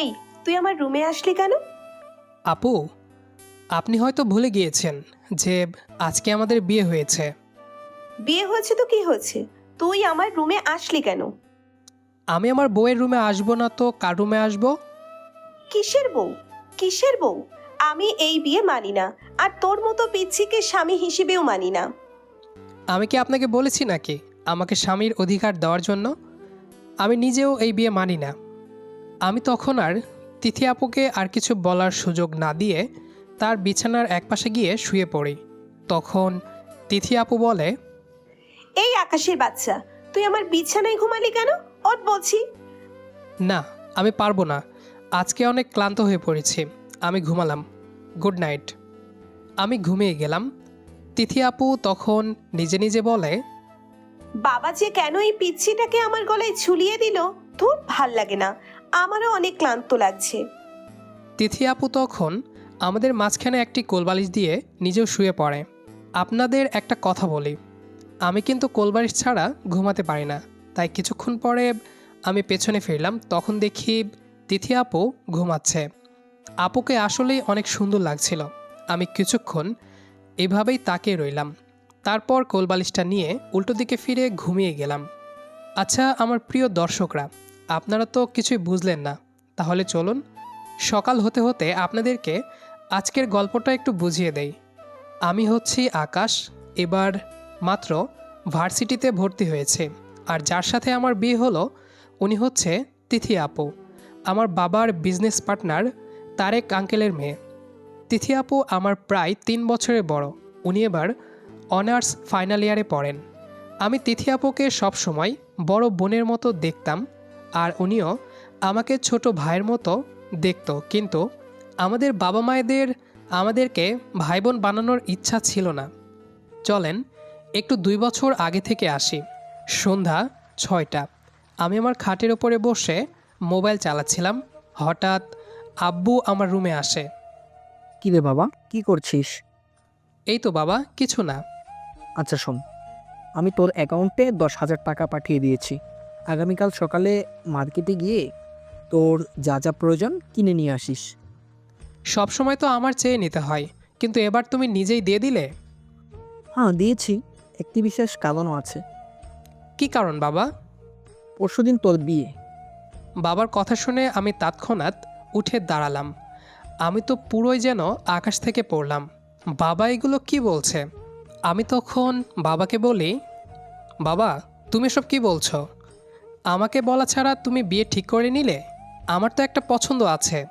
এই তুই আমার রুমে আসলি কেন? আপু আপনি হয়তো ভুলে গিয়েছেন যে আজকে আমাদের বিয়ে হয়েছে। বিয়ে হয়েছে তো কি হয়েছে? তুই আমার রুমে আসলি কেন? আমি আমার বউয়ের রুমে আসব না তো কার রুমে আসব? কিসের বউ? কিসের বউ? আমি এই বিয়ে মানি না আর তোর মতো পিচ্ছিকে স্বামী হিসেবেও মানি না। আমি কি আপনাকে বলেছি নাকি আমাকে স্বামীর অধিকার দেওয়ার জন্য? আমি নিজেও এই বিয়ে মানি না। আমি তখন আর তিথি আপুকে আর কিছু বলার সুযোগ না দিয়ে তার বিছানার একপাশে গিয়ে শুয়ে পড়ি। তখন তিথি আপু বলে এই আকাশের বাচ্চা তুই আমার বিছানায় ঘুমালি কেন? ওট বলছি। না আমি পারব না। আজকে অনেক ক্লান্ত হয়ে পড়েছি। আমি ঘুমালাম। Good night. আমি ঘুমিয়ে গেলাম। তিথি আপু তখন নিজে নিজে বলে বাবা যে কেন এই পিচ্ছিটাকে আমার গলায় ঝুলিয়ে দিল? তোর ভালো লাগে না। আমারও অনেক ক্লান্ত লাগছে। তিথি আপু তখন আমাদের মাঝখানে একটি কোলবালিশ দিয়ে নিজেও শুয়ে পড়ে। আপনাদের একটা কথা বলি, আমি কিন্তু কোলবালিশ ছাড়া ঘুমাতে পারি না। তাই কিছুক্ষণ পরে আমি পেছনে ফিরলাম, তখন দেখি তিথি আপু ঘুমাচ্ছে। আপুকে আসলেই অনেক সুন্দর লাগছিল। আমি কিছুক্ষণ এভাবেই তাকিয়ে রইলাম। তারপর কোলবালিশটা নিয়ে উল্টো দিকে ফিরে ঘুমিয়ে গেলাম। আচ্ছা আমার প্রিয় দর্শকরা আপনারা তো কিছুই বুঝলেন না। তাহলে চলুন, সকাল হতে হতে আপনাদেরকে আজকের গল্পটা একটু বুঝিয়ে দেই। আমি হচ্ছি আকাশ, এবার মাত্র ভার্সিটিতে ভর্তি হয়েছে। আর যার সাথে আমার বিয়ে হলো, উনি হচ্ছে তিথি আপু। আমার বাবার বিজনেস পার্টনার তারেক আঙ্কেলের মেয়ে। তিথি আপু আমার প্রায় তিন বছরের বড়। উনি এবার অনার্স ফাইনাল ইয়ারে পড়েন। আমি তিথি আপুকে সবসময় বড় বোনের মতো দেখতাম। আর উনিও আমাকে ছোট ভাইয়ের মতো দেখতো। কিন্তু আমাদের বাবা মায়েদের আমাদেরকে ভাই বোন বানানোর ইচ্ছা ছিল না। চলেন একটু দুই বছর আগে থেকে আসি। সন্ধ্যা ছয়টা। আমি আমার খাটের ওপরে বসে মোবাইল চালাচ্ছিলাম। হঠাৎ আব্বু আমার রুমে আসে। কি রে বাবা? কি করছিস? এই তো বাবা কিছু না। আচ্ছা শোন আমি তোর অ্যাকাউন্টে দশ হাজার টাকা পাঠিয়ে দিয়েছি। আগামীকাল সকালে মার্কেটে গিয়ে তোর যা যা প্রয়োজন কিনে নিয়ে আসিস। সব সময় তো আমার চেয়ে নিতে হয় কিন্তু এবার তুমি নিজেই দিয়ে দিলে? হ্যাঁ দিয়েছি। একটি বিশেষ কারণও আছে। কি কারণ বাবা? পরশুদিন তোর বিয়ে। বাবার কথা শুনে আমি তৎক্ষণাৎ উঠে দাঁড়ালাম। আমি তো পুরোই যেন আকাশ থেকে পড়লাম। বাবা এগুলো কি বলছে? আমি তখন বাবাকে বলি বাবা তুমি সব কি বলছো? আমাকে বলা ছাড়া তুমি বিয়ে ঠিক করে নিলে? আমার তো একটা পছন্দ আছে।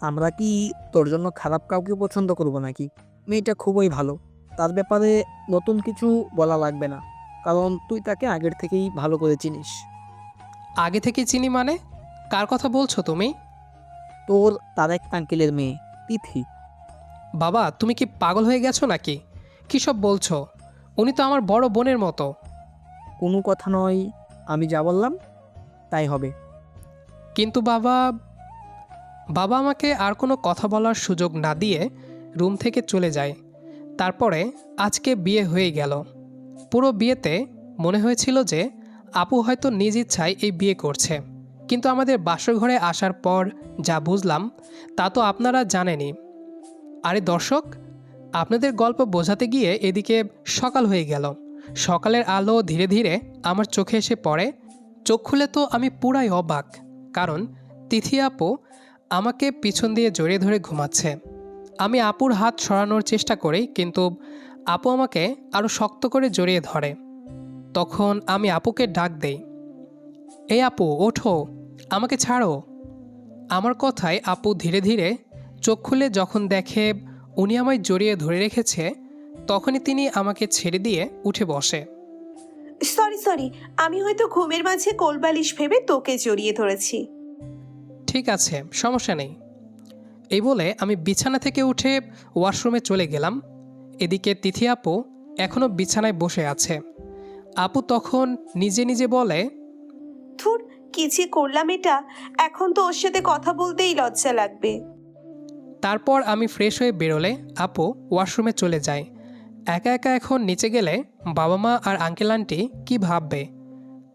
আমরা কি তোর জন্য খারাপ কাউকে পছন্দ করব নাকি? মেয়েটা খুবই ভালো। তার ব্যাপারে নতুন কিছু বলা লাগবে না। কারণ তুই তাকে আগের থেকেই ভালো করে চিনিস। আগে থেকে চিনি মানে? কার কথা বলছো তুমি? তোর তারেক আঙ্কেলের মেয়ে তিথি। বাবা তুমি কি পাগল হয়ে গেছো নাকি? কী সব বলছো? উনি তো আমার বড় বোনের মতো। কোনো কথা নয়। আমি যা বললাম, তাই হবে। কিন্তু বাবা বাবা আমাকে আর কোনো কথা বলার সুযোগ না দিয়ে রুম থেকে চলে যায়। তারপরে আজকে বিয়ে হয়ে গেল। পুরো বিয়েতে মনে হয়েছিল যে আপু হয়তো নিজ ইচ্ছায় এই বিয়ে করছে। কিন্তু আমাদের বাসরঘরে আসার পর যা বুঝলাম, তা তো আপনারা জানেনই। আরে দর্শক, আপনাদের গল্প বোঝাতে গিয়ে এদিকে সকাল হয়ে গেল। সকালের আলো ধীরে ধীরে আমার চোখে এসে পড়ে। চোখ খুলে তো আমি পুরাই অবাক, কারণ তিথি আপু আমাকে পিছন দিয়ে জড়িয়ে ধরে ঘুমাচ্ছে। আমি আপুর হাত সরানোর চেষ্টা করি, কিন্তু আপু আমাকে আরও শক্ত করে জড়িয়ে ধরে। তখন আমি আপুকে ডাক দেই, এই আপু, ওঠো, আমাকে ছাড়ো। আমার কথায় আপু ধীরে ধীরে চোখ খুলে যখন দেখে উনি আমায় জড়িয়ে ধরে রেখেছে তখনই তিনি আমাকে ছেড়ে দিয়ে উঠে বসে। সরি সরি আমি হয়তো ঘুমের মাঝে কোলবালিশ ভেবে তোকে জড়িয়ে ধরেছি। ঠিক আছে সমস্যা নেই। এই বলে আমি বিছানা থেকে উঠে ওয়াশরুমে চলে গেলাম। এদিকে তিথি আপু এখনও বিছানায় বসে আছে। আপু তখন নিজে নিজে বলে ধুর কি যে করলাম এটা? এখন তো ওর সাথে কথা বলতেই লজ্জা লাগবে। তারপর আমি ফ্রেশ হয়ে বেরোলে আপু ওয়াশরুমে চলে যায়। একা একা এখন নিচে গেলে বাবা মা আর আঙ্কেল আন্টি কী ভাববে?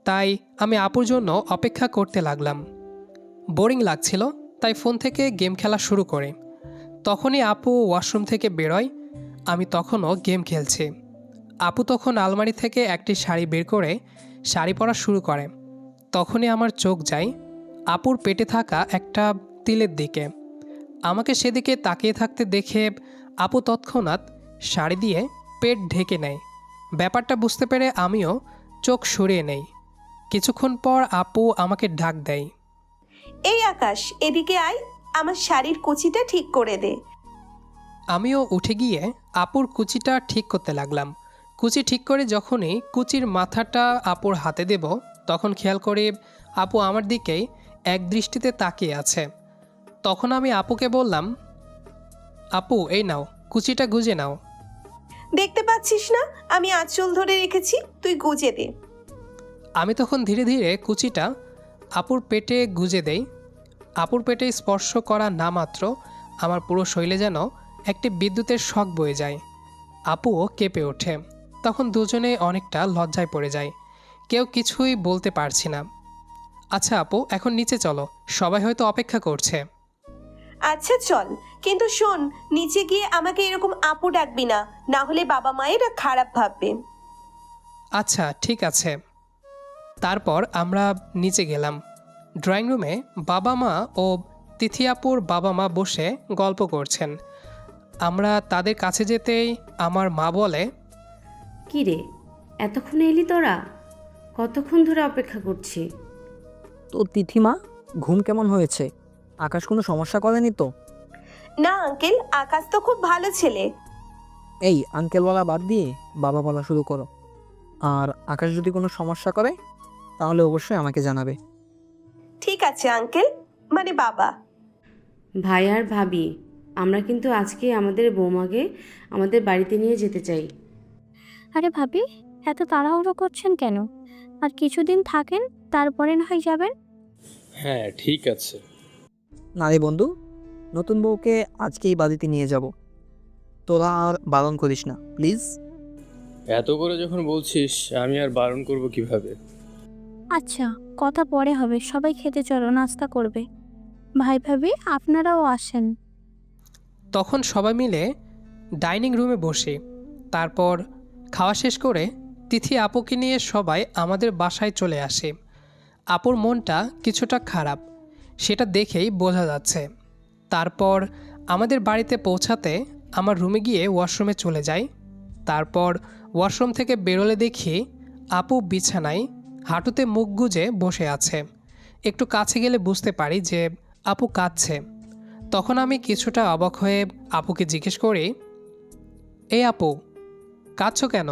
তাই আমি আপুর জন্য অপেক্ষা করতে লাগলাম। বোরিং লাগছিল, তাই ফোন থেকে গেম খেলা শুরু করে। তখনই আপু ওয়াশরুম থেকে বেরোয়, আমি তখনও গেম খেলছি। আপু তখন আলমারি থেকে একটি শাড়ি বের করে শাড়ি পরা শুরু করে। তখনই আমার চোখ যায় আপুর পেটে থাকা একটা তিলের দিকে। আমাকে সেদিকে তাকিয়ে থাকতে দেখে আপু তৎক্ষণাৎ শাড়ি দিয়ে পেট ঢেকে নেয়। ব্যাপারটা বুঝতে পেরে আমিও চোখ সরিয়ে নেই। কিছুক্ষণ পর আপু আমাকে ডাক দেয়। এই আকাশ এদিকে আয় আমার শাড়ির কুচিটা ঠিক করে দে। আমিও উঠে গিয়ে আপুর কুচিটা ঠিক করতে লাগলাম। কুচি ঠিক করে যখনই কুচির মাথাটা আপুর হাতে দেব তখন খেয়াল করে আপু আমার দিকেই এক দৃষ্টিতে তাকিয়ে আছে। তখন আমি আপুকে বললাম আপু এই নাও কুচিটা গুজে নাও। দেখতে পাচ্ছিস না? আমি আঁচল ধরে রেখেছি, তুই গুজে দে। আমি তখন ধীরে ধীরে কুচিটা আপুর পেটে গুজে দেই। আপুর পেটে স্পর্শ করা না মাত্র আমার পুরো শৈলে যেন একটি বিদ্যুতের শখ বয়ে যায়। আপুও কেঁপে ওঠে। তখন দুজনে অনেকটা লজ্জায় পড়ে যায় কেউ কিছুই বলতে পারছি না। আচ্ছা আপু, এখন নিচে চলো। সবাই হয়তো অপেক্ষা করছে। আচ্ছা চল। কিন্তু শোন নিচে গিয়ে আমাকে এরকম আপু ডাকবি না না হলে বাবা মায়েরা খারাপ ভাববে। আচ্ছা ঠিক আছে। তারপর আমরা নিচে গেলাম। ড্রয়িং রুমে বাবা মা ও তিথিয়াপুর বাবা মা বসে গল্প করছেন। আমরা তাদের কাছে যেতেই আমার মা বলে কি রে এতক্ষণ এলি তোরা? কতক্ষণ ধরে অপেক্ষা করছি তো তিথিমা ঘুম কেমন হয়েছে? আকাশ কোনো সমস্যা করেনি তো? না আঙ্কেল আকাশ তো খুব ভালো ছেলে। এই আঙ্কেল বলা বাদ দিয়ে বাবা বলা শুরু করো। আর আকাশ যদি কোনো সমস্যা করে তাহলে অবশ্যই আমাকে জানাবে। ঠিক আছে আঙ্কেল। মানে বাবা। ভাই আর ভাবি আমরা কিন্তু আজকে আমাদের বৌমাকে আমাদের বাড়িতে নিয়ে যেতে চাই। আরে ভাবি এত তাড়াহুড়ো করছেন কেন? আর কিছুদিন থাকেন তারপরে না হয় যাবেন? হ্যাঁ ঠিক আছে। না রে বন্ধু নতুন বউকে আজকেই বাড়িতে নিয়ে যাব। তোরা আর বারণ করিস না প্লিজ। এত করে যখন বলছিস আমি আর বারণ করব কীভাবে? আচ্ছা কথা পরে হবে সবাই খেতে চলো নাস্তা করবে। ভাই ভাবি আপনারাও আসেন। তখন সবাই মিলে ডাইনিং রুমে বসি। তারপর খাওয়া শেষ করে তিথি আপুকে নিয়ে সবাই আমাদের বাসায় চলে আসে। আপুর মনটা কিছুটা খারাপ। সেটা দেখেই বোঝা যাচ্ছে। তারপর আমাদের বাড়িতে পৌঁছাতে আমার রুমে গিয়ে ওয়াশরুমে চলে যাই। তারপর ওয়াশরুম থেকে বেরোলে দেখি আপু বিছানায় হাঁটুতে মুখ গুজে বসে আছে। একটু কাছে গেলে বুঝতে পারি যে আপু কাঁদছে। তখন আমি কিছুটা অবাক হয়ে আপুকে জিজ্ঞেস করি এই আপু, কাঁদছো কেন?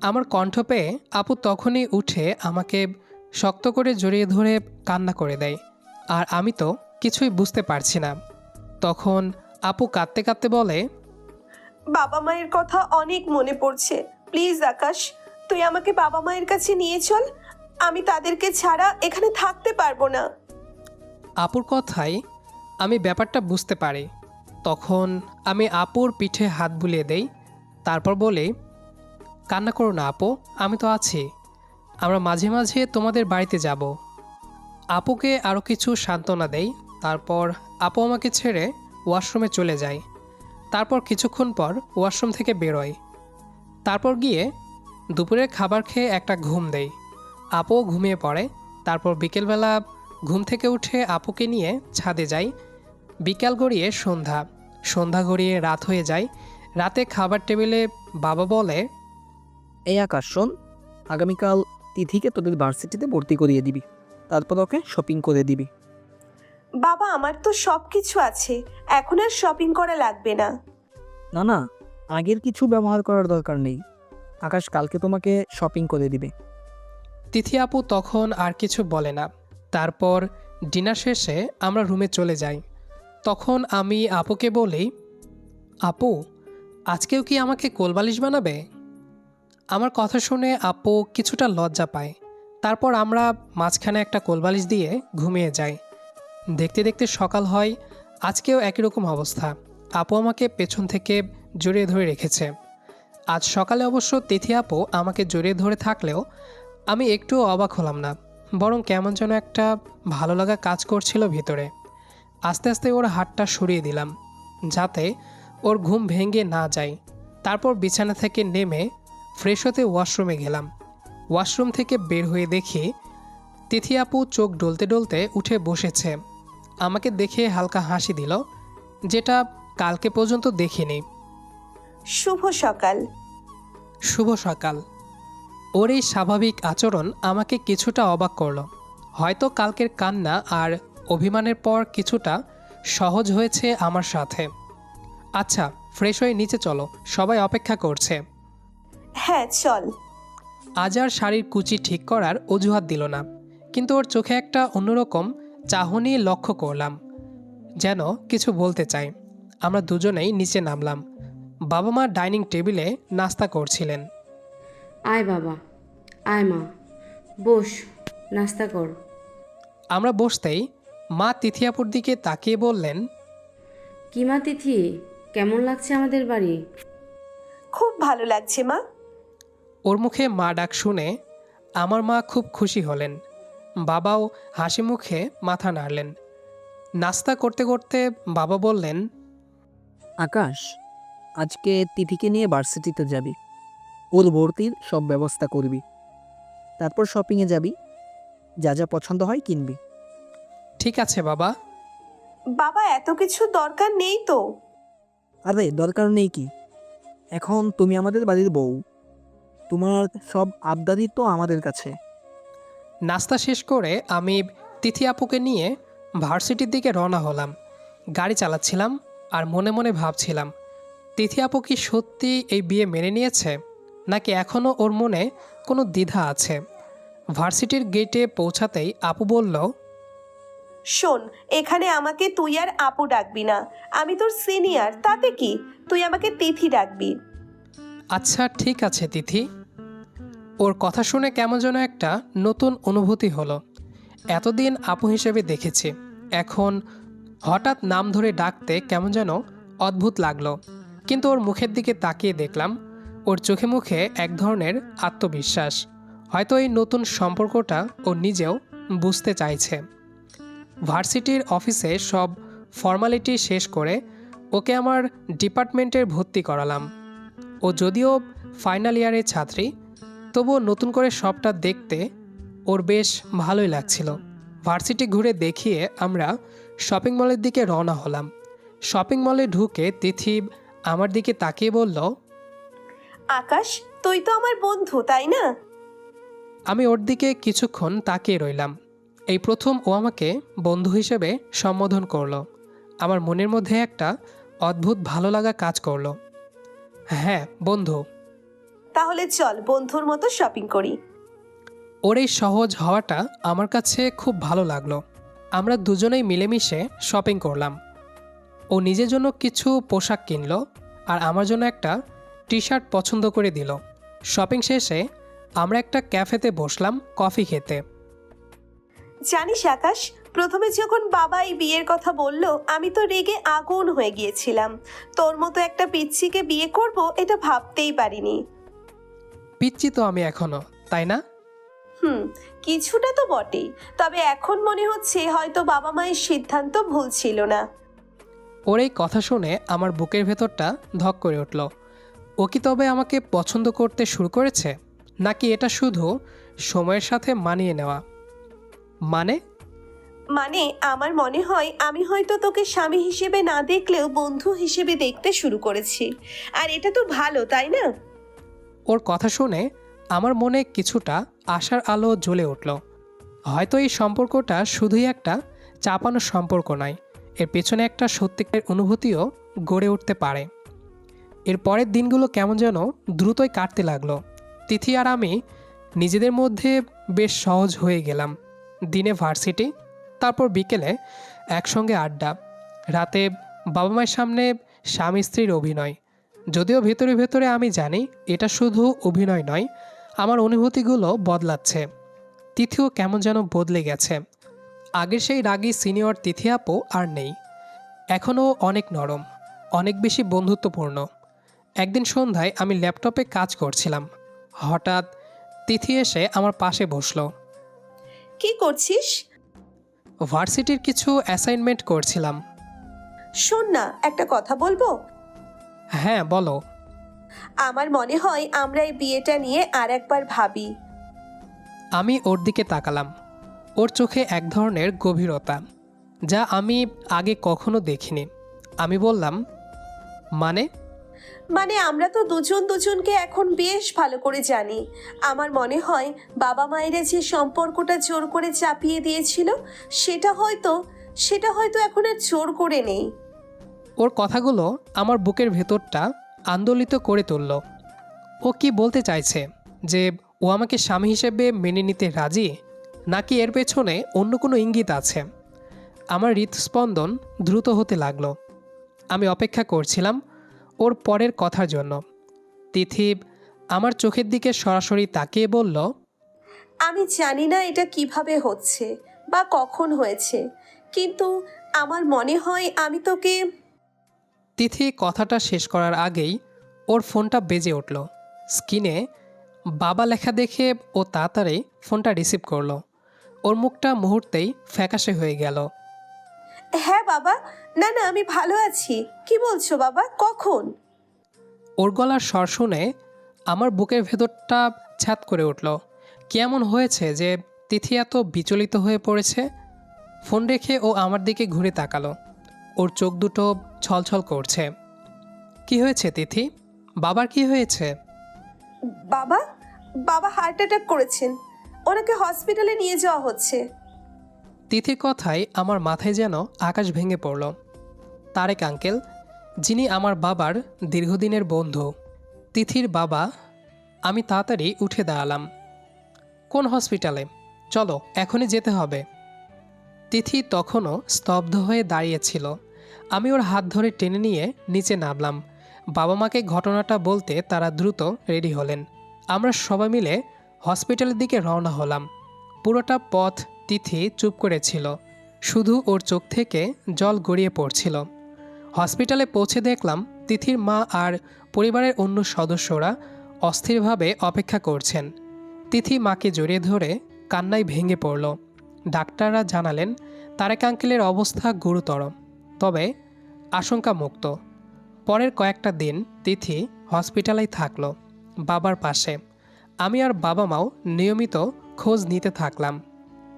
আমার কণ্ঠ পেয়ে আপু তখনই উঠে আমাকে শক্ত করে জড়িয়ে ধরে কান্না করে দেয়। আর আমি তো কিছুই বুঝতে পারছি না। তখন আপু কাঁদতে কাঁদতে বলে বাবা মায়ের কথা অনেক মনে পড়ছে। প্লিজ আকাশ তুই আমাকে বাবা মায়ের কাছে নিয়ে চল। আমি তাদেরকে ছাড়া এখানে থাকতে পারব না। আপুর কথায় আমি ব্যাপারটা বুঝতে পারি। তখন আমি আপুর পিঠে হাত বুলিয়ে দেই তারপর বলি কান্না করো না আপু আমি তো আছি। আমরা মাঝে মাঝে তোমাদের বাড়িতে যাব। আপুকে আরও কিছু সান্ত্বনা দেই। তারপর আপু আমাকে ছেড়ে ওয়াশরুমে চলে যায়। তারপর কিছুক্ষণ পর ওয়াশরুম থেকে বেরোয়। তারপর গিয়ে দুপুরের খাবার খেয়ে একটা ঘুম দেই। আপুও ঘুমিয়ে পড়ে। তারপর বিকেলবেলা ঘুম থেকে উঠে আপুকে নিয়ে ছাদে যাই। বিকাল গড়িয়ে সন্ধ্যা। সন্ধ্যা গড়িয়ে রাত হয়ে যায়। রাতে খাবার টেবিলে বাবা বলে, এই আকাশ, শোন। আগামীকাল তিথিকে তোদের ভার্সিটিতে ভর্তি করিয়ে দিবি। তারপর ওকে শপিং করে দিবি। বাবা আমার তো সব কিছু আছে। এখন আর শপিং করা লাগবে না। না না আগের কিছু ব্যবহার করার দরকার নেই। আকাশ কালকে তোমাকে শপিং করে দিবে। তিথি আপু তখন আর কিছু বলে না। তারপর ডিনার শেষে আমরা রুমে চলে যাই। তখন আমি আপুকে বলি আপু আজকেও কি আমাকে কোলবালিশ বানাবে? আমার কথা শুনে আপু কিছুটা লজ্জা পায়। তারপর আমরা মাঝখানে একটা কোলবালিশ দিয়ে ঘুমিয়ে যাই। দেখতে দেখতে সকাল হয়, আজকেও একই রকম অবস্থা। আপু আমাকে পেছন থেকে জড়িয়ে ধরে রেখেছে। আজ সকালে অবশ্য তিথি আপু আমাকে জড়িয়ে ধরে থাকলেও আমি একটুও অবাক হলাম না, বরং কেমন যেন একটা ভালো লাগা কাজ করছিল ভিতরে। আস্তে আস্তে ওর হাতটা সরিয়ে দিলাম, যাতে ওর ঘুম ভেঙে না যায়। তারপর বিছানা থেকে নেমে ফ্রেশ হতে ওয়াশরুমে গেলাম। ওয়াশরুম থেকে বের হয়ে দেখি তিথি আপু চোখ ডলতে ডলতে উঠে বসেছে। আমাকে দেখে হালকা হাসি দিল যেটা কালকে পর্যন্ত দেখিনি। শুভ সকাল। শুভ সকাল। ওর এই স্বাভাবিক আচরণ আমাকে কিছুটা অবাক করল। হয়তো কালকের কান্না আর অভিমানের পর কিছুটা সহজ হয়েছে আমার সাথে। আচ্ছা ফ্রেশ হয়ে নিচে চলো সবাই অপেক্ষা করছে। হ্যাঁ চল। আজ আর শাড়ির কুচি ঠিক করার অজুহাত দিল না। কিন্তু ওর চোখে একটা অন্যরকম চাহনি লক্ষ্য করলাম যেন কিছু বলতে চাই। আমরা দুজনেই নিচে নামলাম। বাবা মা ডাইনিং টেবিলে নাস্তা করছিলেন। আয় বাবা আয় মা বস নাস্তা কর। আমরা বসতেই মা তিথিয়াপুর দিকে তাকিয়ে বললেন কি মা তিথি? কেমন লাগছে আমাদের বাড়ি? খুব ভালো লাগছে মা। ওর মুখে মা ডাক শুনে আমার মা খুব খুশি হলেন। বাবাও হাসি মুখে মাথা নাড়লেন। নাস্তা করতে করতে বাবা বললেন আকাশ আজকে তিথিকে নিয়ে ভার্সিটিতে যাবি। ওর ভর্তির সব ব্যবস্থা করবি। তারপর শপিংয়ে যাবি। যা যা পছন্দ হয় কিনবি। ঠিক আছে বাবা। বাবা এত কিছু দরকার নেই তো। আরে দরকার নেই কি? এখন তুমি আমাদের বাড়ির বউ। তোমার সব আবদারি তো আমাদের কাছে। নাস্তা শেষ করে আমি তিথি আপুকে নিয়ে ভার্সিটির দিকে রওনা হলাম। গাড়ি চালাচ্ছিলাম আর মনে মনে ভাবছিলাম তিথি আপু কি সত্যি এই বিয়ে মেনে নিয়েছে নাকি এখনও ওর মনে কোনো দ্বিধা আছে? ভার্সিটির গেটে পৌঁছাতেই আপু বলল শোন এখানে আমাকে তুই আর আপু ডাকবি না। আমি তোর সিনিয়র তাতে কি? তুই আমাকে তিথি ডাকবি। আচ্ছা ঠিক আছে তিথি। ওর কথা শুনে কেমন যেন একটা নতুন অনুভূতি হলো। এতদিন আপু হিসেবে দেখেছি। এখন হঠাৎ নাম ধরে ডাকতে কেমন যেন অদ্ভুত লাগল। কিন্তু ওর মুখের দিকে তাকিয়ে দেখলাম, ওর চোখে মুখে এক ধরনের আত্মবিশ্বাস। হয়তো এই নতুন সম্পর্কটা ও নিজেও বুঝতে চাইছে। ভার্সিটির অফিসে সব ফর্মালিটি শেষ করে ওকে আমার ডিপার্টমেন্টের ভর্তি করালাম। ও যদিও ফাইনাল ইয়ারের ছাত্রী তবুও নতুন করে সবটা দেখতে ওর বেশ ভালোই লাগছিল। ভার্সিটি ঘুরে দেখিয়ে আমরা শপিং মলের দিকে রওনা হলাম। শপিং মলে ঢুকে তিথি আমার দিকে তাকিয়ে বলল আকাশ তুই তো আমার বন্ধু তাই না? আমি ওর দিকে কিছুক্ষণ তাকিয়ে রইলাম। এই প্রথম ও আমাকে বন্ধু হিসেবে সম্বোধন করল। আমার মনের মধ্যে একটা অদ্ভুত ভালো লাগা কাজ করল। হ্যাঁ বন্ধু। তাহলে চল বন্ধুর মতো শপিং করি। ওর এই সহজ হওয়াটা আমার কাছে খুব ভালো লাগল। আমরা দুজনেই মিলেমিশে শপিং করলাম। ও নিজের জন্য কিছু পোশাক কিনলো আর আমার জন্য একটা টি শার্ট পছন্দ করে দিল। শপিং শেষে আমরা একটা ক্যাফেতে বসলাম কফি খেতে। জানিস আকাশ প্রথমে যখন বাবা এই বিয়ের কথা বলল আমি তো রেগে আগুন হয়ে গিয়েছিলাম। তোর মতো একটা পিচ্ছিকে বিয়ে করব এটা ভাবতেই পারিনি। পিচ্ছি তো আমি এখনও তাই না? হুম কিছুটা তো বটেই। তবে এখন মনে হচ্ছে হয়তো বাবা মায়ের সিদ্ধান্ত ভুল ছিল না। ওর এই কথা শুনে আমার বুকের ভেতরটা ধক করে উঠল। ও কি তবে আমাকে পছন্দ করতে শুরু করেছে? নাকি এটা শুধু সময়ের সাথে মানিয়ে নেওয়া? মানে? মানে আমার মনে হয় আমি হয়তো তোকে স্বামী হিসেবে না দেখলেও বন্ধু হিসেবে দেখতে শুরু করেছি। আর এটা তো ভালো তাই না? ওর কথা শুনে আমার মনে কিছুটা আশার আলো জ্বলে উঠল। হয়তো এই সম্পর্কটা শুধুই একটা চাপানো সম্পর্ক নয়, এর পেছনে একটা সত্যিকারের অনুভূতিও গড়ে উঠতে পারে। এর পরের দিনগুলো কেমন যেন দ্রুতই কাটতে লাগল। তিথি আর আমি নিজেদের মধ্যে বেশ সহজ হয়ে গেলাম। দিনে ভার্সিটি, তারপর বিকেলে একসঙ্গে আড্ডা, রাতে বাবা মায়ের সামনে স্বামী স্ত্রীর অভিনয় যদিও ভেতরে ভেতরে আমি জানি এটা শুধু অভিনয় নয় আমার অনুভূতিগুলো বদলাচ্ছে। তিথিও কেমন যেন বদলে গেছে। আগের সেই রাগী সিনিয়র তিথি আপু আর নেই। এখনও অনেক নরম অনেক বেশি বন্ধুত্বপূর্ণ। একদিন সন্ধ্যায় আমি ল্যাপটপে কাজ করছিলাম। হঠাৎ তিথি এসে আমার পাশে বসল। কি করছিস? ভার্সিটির কিছু অ্যাসাইনমেন্ট করছিলাম। শোন না একটা কথা বলব? হ্যাঁ বলো। আমার মনে হয় আমরা এই বিয়েটা নিয়ে আর একবার ভাবি। আমি ওর দিকে তাকালাম। ওর চোখে এক ধরনের গভীরতা যা আমি আগে কখনো দেখিনি। আমি বললাম মানে? মানে আমরা তো দুজন দুজনকে এখন বেশ ভালো করে জানি। আমার মনে হয় বাবা মায়েরা যে সম্পর্কটা জোর করে চাপিয়ে দিয়েছিল সেটা হয়তো সেটা হয়তো এখন আর জোর করে নেই। ওর কথাগুলো আমার বুকের ভেতরটা আন্দোলিত করে তুলল। ও কি বলতে চাইছে? যে ও আমাকে স্বামী হিসেবে মেনে নিতে রাজি? নাকি এর পেছনে অন্য কোনো ইঙ্গিত আছে? আমার হৃদস্পন্দন দ্রুত হতে লাগল। আমি অপেক্ষা করছিলাম ওর পরের কথার জন্য। তিথি আমার চোখের দিকে সরাসরি তাকিয়ে বলল, আমি জানি না এটা কীভাবে হচ্ছে বা কখন হয়েছে, কিন্তু আমার মনে হয় আমি তোকে তিথি কথাটা শেষ করার আগেই ওর ফোনটা বেজে উঠল। স্ক্রিনে বাবা লেখা দেখে ও তাড়াতাড়ি ফোনটা রিসিভ করল। ওর মুখটা মুহূর্তেই ফ্যাকাশে হয়ে গেল। হ্যাঁ বাবা না না আমি ভালো আছি। কি বলছো বাবা কখন? ওর গলার স্বর শুনে আমার বুকের ভেতরটা ছাত করে উঠল। কেমন হয়েছে যে তিথি এত বিচলিত হয়ে পড়েছে? ফোন রেখে ও আমার দিকে ঘুরে তাকালো। ওর চোখ দুটো ছলছল করছে। কি হয়েছে তিথি? বাবার কি হয়েছে? বাবা? বাবা হার্ট অ্যাটাক করেছেন। ওনাকে হসপিটালে নিয়ে যাওয়া হচ্ছে। তিথির কথায় আমার মাথায় যেন আকাশ ভেঙে পড়ল। তারেক আঙ্কেল যিনি আমার বাবার দীর্ঘদিনের বন্ধু তিথির বাবা আমি তাড়াতাড়ি উঠে দাঁড়ালাম। কোন হসপিটালে চলো এখনই যেতে হবে। তিথি তখনও স্তব্ধ হয়ে দাঁড়িয়েছিল। আমি ওর হাত ধরে টেনে নিয়ে নিচে নামলাম। বাবা মাকে ঘটনাটা বলতে তারা দ্রুত রেডি হলেন। আমরা সবাই মিলে হসপিটালের দিকে রওনা হলাম। পুরোটা পথ তিথি চুপ করেছিল। শুধু ওর চোখ থেকে জল গড়িয়ে পড়ছিল। হসপিটালে পৌঁছে দেখলাম তিথির মা আর পরিবারের অন্য সদস্যরা অস্থিরভাবে অপেক্ষা করছেন। তিথি মাকে জড়িয়ে ধরে কান্নায় ভেঙে পড়ল। ডাক্তাররা জানালেন, তারেক আঙ্কেলের অবস্থা গুরুতর। তবে আশঙ্কা মুক্ত। পরের কয়েকটা দিন তিথি হসপিটালেই থাকল, বাবার পাশে। আমি আর বাবা মাও নিয়মিত খোঁজ নিতে থাকলাম।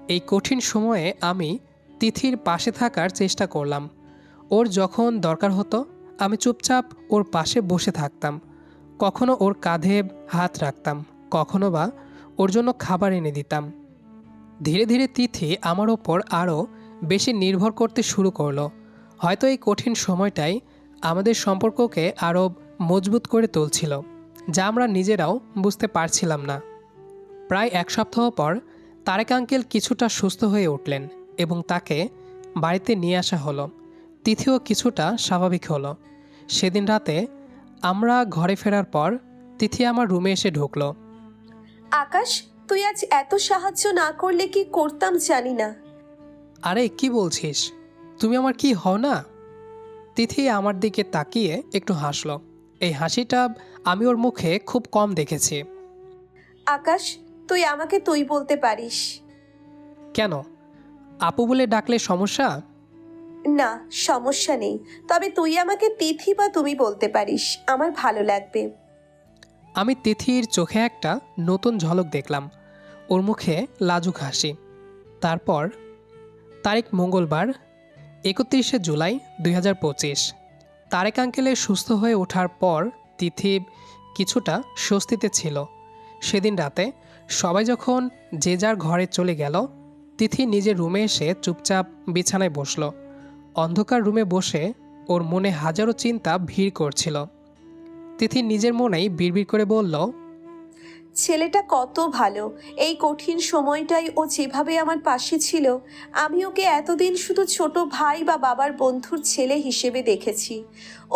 এই কঠিন সময়ে আমি তিথির পাশে থাকার চেষ্টা করলাম। ওর যখন দরকার হতো, আমি চুপচাপ ওর পাশে বসে থাকতাম। কখনো ওর কাঁধে হাত রাখতাম, কখনো বা ওর জন্য খাবার এনে দিতাম। ধীরে ধীরে তিথি আমার ওপর আরও বেশি নির্ভর করতে শুরু করল। হয়তো এই কঠিন সময়টাই আমাদের সম্পর্ককে আরও মজবুত করে তুলছিল, যা আমরা নিজেরাও বুঝতে পারছিলাম না। প্রায় এক সপ্তাহ পর তারেক আঙ্কেল কিছুটা সুস্থ হয়ে উঠলেন এবং তাকে বাড়িতে নিয়ে আসা হলো। তিথিও কিছুটা স্বাভাবিক হলো। সেদিন রাতে আমরা ঘরে ফেরার পর তিথি আমার রুমে এসে ঢুকলো। আকাশ তুই আজ এত সাহায্য না করলে কি করতাম জানি না। আরে কি বলছিস? তুমি আমার কি হও না? তিথি আমার দিকে তাকিয়ে একটু হাসলো। এই হাসিটা আমি ওর মুখে খুব কম দেখেছি। আকাশ তুই আমাকে তুই বলতে পারিস। কেন? আপু বলে ডাকলে সমস্যা? না সমস্যা নেই। তবে তুই আমাকে তিথি বা তুমি বলতে পারিস। আমার ভালো লাগবে। আমি তিথির চোখে একটা নতুন ঝলক দেখলাম। ওর মুখে লাজুক হাসি। তারপর, তারিখ মঙ্গলবার, একত্রিশে জুলাই দুই হাজার পঁচিশ। তারেক আঙ্কেলের সুস্থ হয়ে ওঠার পর তিথি কিছুটা স্বস্তিতে ছিল। সেদিন রাতে সবাই যখন যে যার ঘরে চলে গেল, তিথি নিজের রুমে এসে চুপচাপ বিছানায় বসল। অন্ধকার রুমে বসে ওর মনে হাজারো চিন্তা ভিড় করছিল। তিথি নিজের মনেই বিড়বিড় করে বলল, ছেলেটা কত ভালো। এই কঠিন সময়টাই ও যেভাবে আমার পাশে ছিল, আমি ওকে এতদিন শুধু ছোট ভাই বা বাবার বন্ধুর ছেলে হিসেবে দেখেছি।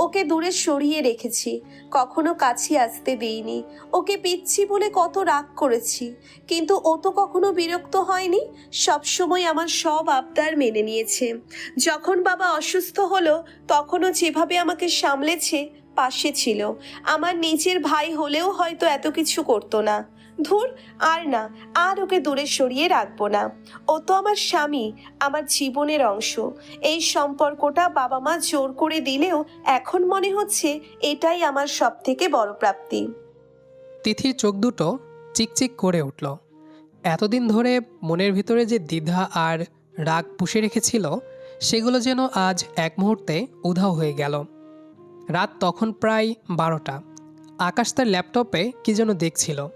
ওকে দূরে সরিয়ে রেখেছি, কখনো কাছে আসতে দিইনি। ওকে পিচ্ছি বলে কত রাগ করেছি, কিন্তু ও তো কখনো বিরক্ত হয়নি সবসময় আমার সব আবদার মেনে নিয়েছে। যখন বাবা অসুস্থ হলো, তখনও যেভাবে আমাকে সামলেছে পাশে ছিল। আমার নিজের ভাই হলেও হয়তো এত কিছু করতো না। ধুর, আর না, আর ওকে দূরে সরিয়ে রাখব না। ও তো আমার স্বামী, আমার জীবনের অংশ। এই সম্পর্কটা বাবা মা জোর করে দিলেও এখন মনে হচ্ছে এটাই আমার সব থেকে বড় প্রাপ্তি। তিথির চোখ দুটো চিকচিক করে উঠল। এতদিন ধরে মনের ভিতরে যে দ্বিধা আর রাগ পুষে রেখেছিল, সেগুলো যেন আজ এক মুহূর্তে উধাও হয়ে গেল। রাত তখন প্রায় বারোটা। আকাশ তার ল্যাপটপে কি যেন দেখছিল।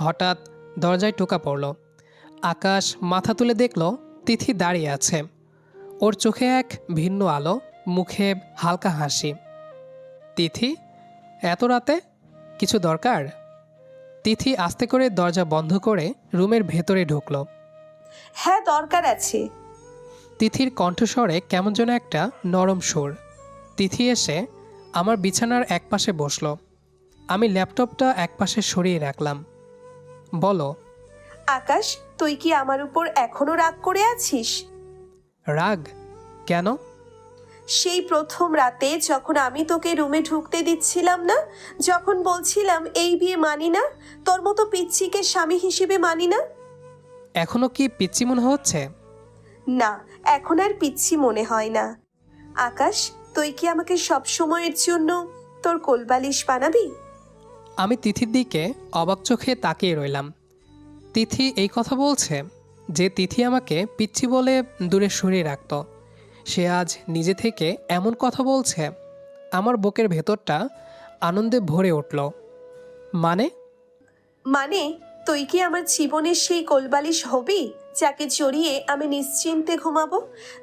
হঠাৎ দরজায় টোকা পড়ল। আকাশ মাথা তুলে দেখল তিথি দাঁড়িয়ে আছে। ওর চোখে এক ভিন্ন আলো মুখে হালকা হাসি। তিথি এত রাতে? কিছু দরকার? তিথি আস্তে করে দরজা বন্ধ করে রুমের ভেতরে ঢুকলো। হ্যাঁ দরকার আছে। তিথির কণ্ঠস্বরে কেমন যেন একটা নরম সুর। তিথি এসে আমার বিছানার একপাশে বসল। আমি ল্যাপটপটা একপাশে সরিয়ে রাখলাম। বলো আকাশ তুই কি আমার উপর এখনও রাগ করে আছিস? রাগ? কেন? সেই প্রথম রাতে যখন আমি তোকে রুমে ঢুকতে দিচ্ছিলাম না যখন বলছিলাম এই বিয়ে মানি না তোর মতো পিচ্ছিকে স্বামী হিসেবে মানি না? এখনও কি পিচ্ছি মনে হচ্ছে? না এখন আর পিচ্ছি মনে হয় না। আকাশ তুই কি আমাকে সব সময়ের জন্য তোর কোলবালিশ বানাবি? আমি তিথির দিকে অবাক চোখে তাকিয়ে রইলাম। তিথি এই কথা বলছে যে তিথি আমাকে পিচ্ছি বলে দূরে সরিয়ে রাখত। সে আজ নিজে থেকে এমন কথা বলছে আমার বুকের ভেতরটা আনন্দে ভরে উঠল। মানে? মানে তুই কি আমার জীবনের সেই কোলবালিশ হবি? যাকে জড়িয়ে আমি নিশ্চিন্তে ঘুমাবো,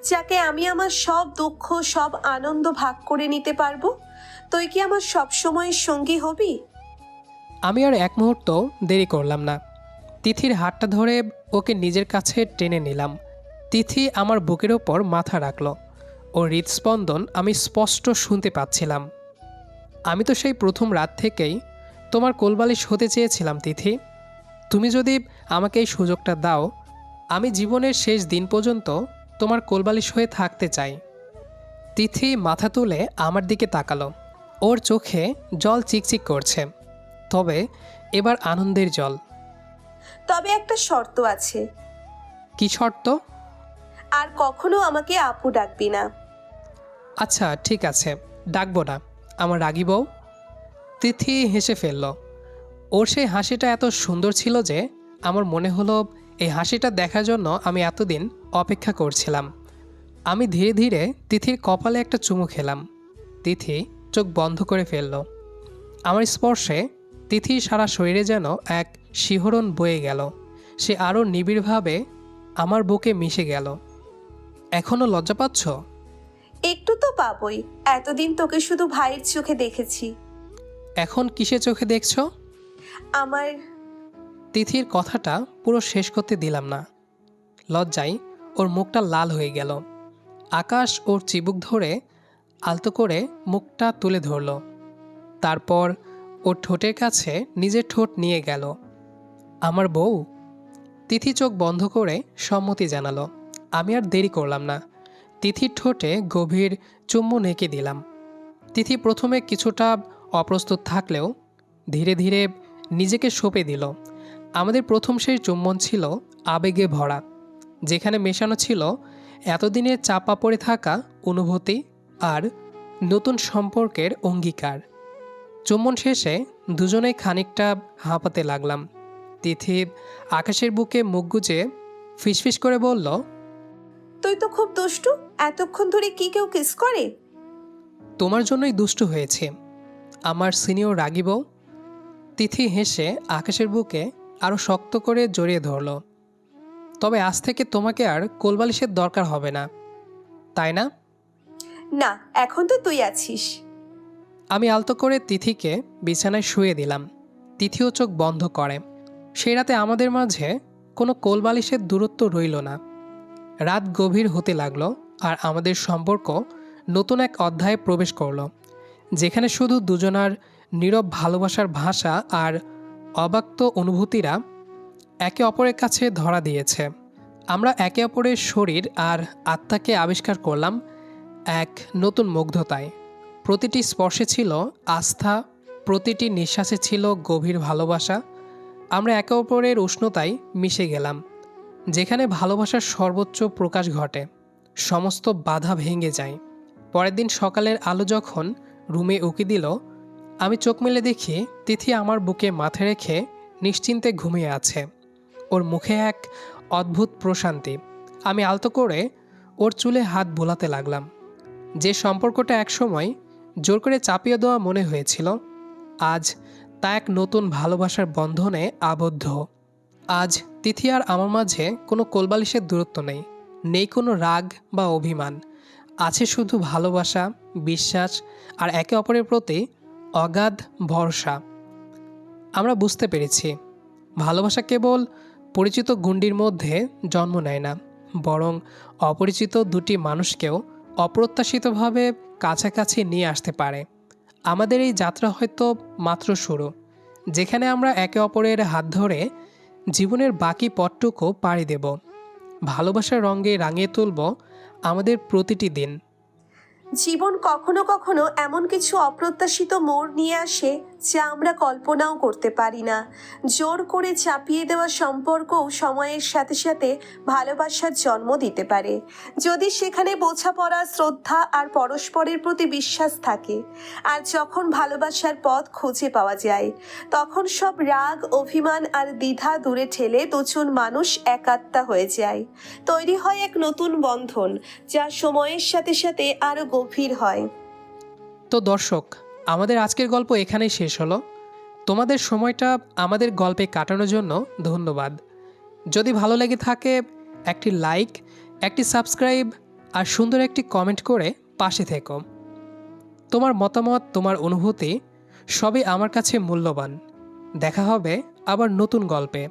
যাকে আমি আমার সব দুঃখ, সব আনন্দ ভাগ করে নিতে পারব, তুই কি আমার সব সময়ের সঙ্গী হবি? আমি আর এক মুহূর্ত দেরি করলাম না। তিথির হাতটা ধরে ওকে নিজের কাছে টেনে নিলাম। তিথি আমার বুকের ওপর মাথা রাখল। ও হৃদস্পন্দন আমি স্পষ্ট শুনতে পাচ্ছিলাম। আমি তো সেই প্রথম রাত থেকেই তোমার কোলবালিশ হতে চেয়েছিলাম, তিথি। তুমি যদি আমাকে এই সুযোগটা দাও আমি জীবনের শেষ দিন পর্যন্ত তোমার কোলবালিশ হয়ে থাকতে চাই। তিথি মাথা তুলে আমার দিকে তাকালো। ওর চোখে জল চিকচিক করছে। তবে এবার আনন্দের জল। তবে একটা শর্ত আছে। কি শর্ত? আর কখনো আমাকে আপু ডাকবি না। আচ্ছা ঠিক আছে। ডাকবো না। আমার রাগি বউ। তিথি হেসে ফেলল। ওর সেই হাসিটা এত সুন্দর ছিল যে আমার মনে হলো এই হাসিটা দেখার জন্য আমি এতদিন অপেক্ষা করছিলাম। আমি ধীরে ধীরে তিথির কপালে একটা চুমু খেলাম। তিথি চোখ বন্ধ করে ফেলল। আমার স্পর্শে তিথি সারা শরীরে যেন এক শিহরণ বয়ে গেল। সে আরও নিবিড়ভাবে আমার বুকে মিশে গেল। এখনও লজ্জা পাচ্ছ? একটু তো পাবই। এতদিন তোকে শুধু ভাইয়ের চোখে দেখেছি। এখন কিসে চোখে দেখছ? আমার তিথির কথাটা পুরো শেষ করতে দিলাম না। লজ্জায় ওর মুখটা লাল হয়ে গেল। আকাশ ওর চিবুক ধরে আলতো করে মুখটা তুলে ধরল। তারপর ওর ঠোঁটের কাছে নিজের ঠোঁট নিয়ে গেল। আমার বউ? তিথি চোখ বন্ধ করে সম্মতি জানালো। আমি আর দেরি করলাম না। তিথির ঠোঁটে গভীর চুম্বু নেকে দিলাম। তিথি প্রথমে কিছুটা অপ্রস্তুত থাকলেও ধীরে ধীরে নিজেকে সঁপে দিল। আমাদের প্রথম সেই চুম্বন ছিল আবেগে ভরা যেখানে মেশানো ছিল এতদিনের চাপা পড়ে থাকা অনুভূতি আর নতুন সম্পর্কের অঙ্গীকার। চুম্বন শেষে দুজনেই খানিকটা হাঁপাতে লাগলাম। তিথি আকাশের বুকে মুখ গুজে ফিসফিস করে বলল তুই তো খুব দুষ্টু এতক্ষণ ধরে কি কেউ কিস করে? তোমার জন্যই দুষ্টু হয়েছে আমার সিনিয়র রাগিব। তিথি হেসে আকাশের বুকে আরও শক্ত করে জড়িয়ে ধরল। তবে আজ থেকে তোমাকে আর কোলবালিশের দরকার হবে না। তাই না? না এখন তো তুই আছিস। আমি আলতো করে তিথিকে বিছানায় শুয়ে দিলাম। তিথিও চোখ বন্ধ করে। সেই রাতে আমাদের মাঝে কোনো কোলবালিশের দূরত্ব রইল না। রাত গভীর হতে লাগল আর আমাদের সম্পর্ক নতুন এক অধ্যায়ে প্রবেশ করল যেখানে শুধু দুজনার নীরব ভালোবাসার ভাষা আর অবাক্ত অনুভূতিরা একে অপরের কাছে ধরা দিয়েছে। আমরা একে অপরের শরীর আর আত্মাকে আবিষ্কার করলাম এক নতুন মুগ্ধতায়। প্রতিটি স্পর্শে ছিল আস্থা, প্রতিটি নিঃশ্বাসে ছিল গভীর ভালোবাসা। আমরা একে অপরের উষ্ণতায় মিশে গেলাম, যেখানে ভালোবাসার সর্বোচ্চ প্রকাশ ঘটে। সমস্ত বাধা ভেঙে যায়। পরের দিন সকালের আলো যখন রুমে উকি দিল আমি চোখ মেলে দেখি তিথি আমার বুকে মাথা রেখে নিশ্চিন্তে ঘুমিয়ে আছে। ওর মুখে এক অদ্ভুত প্রশান্তি। আমি আলতো করে ওর চুলে হাত বোলাতে লাগলাম। যে সম্পর্কটা একসময় জোর করে চাপিয়ে দেওয়া মনে হয়েছিল, আজ তা এক নতুন ভালোবাসার বন্ধনে আবদ্ধ। আজ তিথি আর আমার মাঝে কোনো কোলবালিশের দূরত্ব নেই নেই কোনো রাগ বা অভিমান। আছে শুধু ভালোবাসা, বিশ্বাস আর একে অপরের প্রতি অগাধ ভরসা। আমরা বুঝতে পেরেছি, ভালোবাসা কেবল পরিচিত গুন্ডির মধ্যে জন্ম নেয় না, বরং অপরিচিত দুটি মানুষকেও অপ্রত্যাশিতভাবে কাছাকাছি নিয়ে আসতে পারে। আমাদের এই যাত্রা হয়তো মাত্র শুরু, যেখানে আমরা একে অপরের হাত ধরে জীবনের বাকি পথটুকু পাড়ি দেব। ভালোবাসার রঙে রাঙিয়ে তুলব আমাদের প্রতিটি দিন। জীবন কখনো কখনো এমন কিছু অপ্রত্যাশিত মোড় নিয়ে আসে যা আমরা কল্পনাও করতে পারি না। জোর করে চাপিয়ে দেওয়া সম্পর্কও সময়ের সাথে সাথে ভালোবাসার জন্ম দিতে পারে। যদি সেখানে বোঝাপড়া, শ্রদ্ধা আর পরস্পরের প্রতি বিশ্বাস থাকে, আর যখন ভালোবাসার পথ খুঁজে পাওয়া যায়, তখন সব রাগ, অভিমান আর দ্বিধা দূরে ঠেলে দুজন মানুষ একাত্মা হয়ে যায়। তৈরি হয় এক নতুন বন্ধন, যা সময়ের সাথে সাথে আরও গভীর হয়। তো দর্শক আমাদের আজকের গল্প এখানেই শেষ হলো। তোমাদের সময়টা আমাদের গল্পে কাটানোর জন্য ধন্যবাদ। যদি ভালো লেগে থাকে, একটি লাইক একটি সাবস্ক্রাইব আর সুন্দর একটি কমেন্ট করে পাশে থেকো। তোমার মতামত, তোমার অনুভূতি সবই আমার কাছে মূল্যবান। দেখা হবে আবার নতুন গল্পে।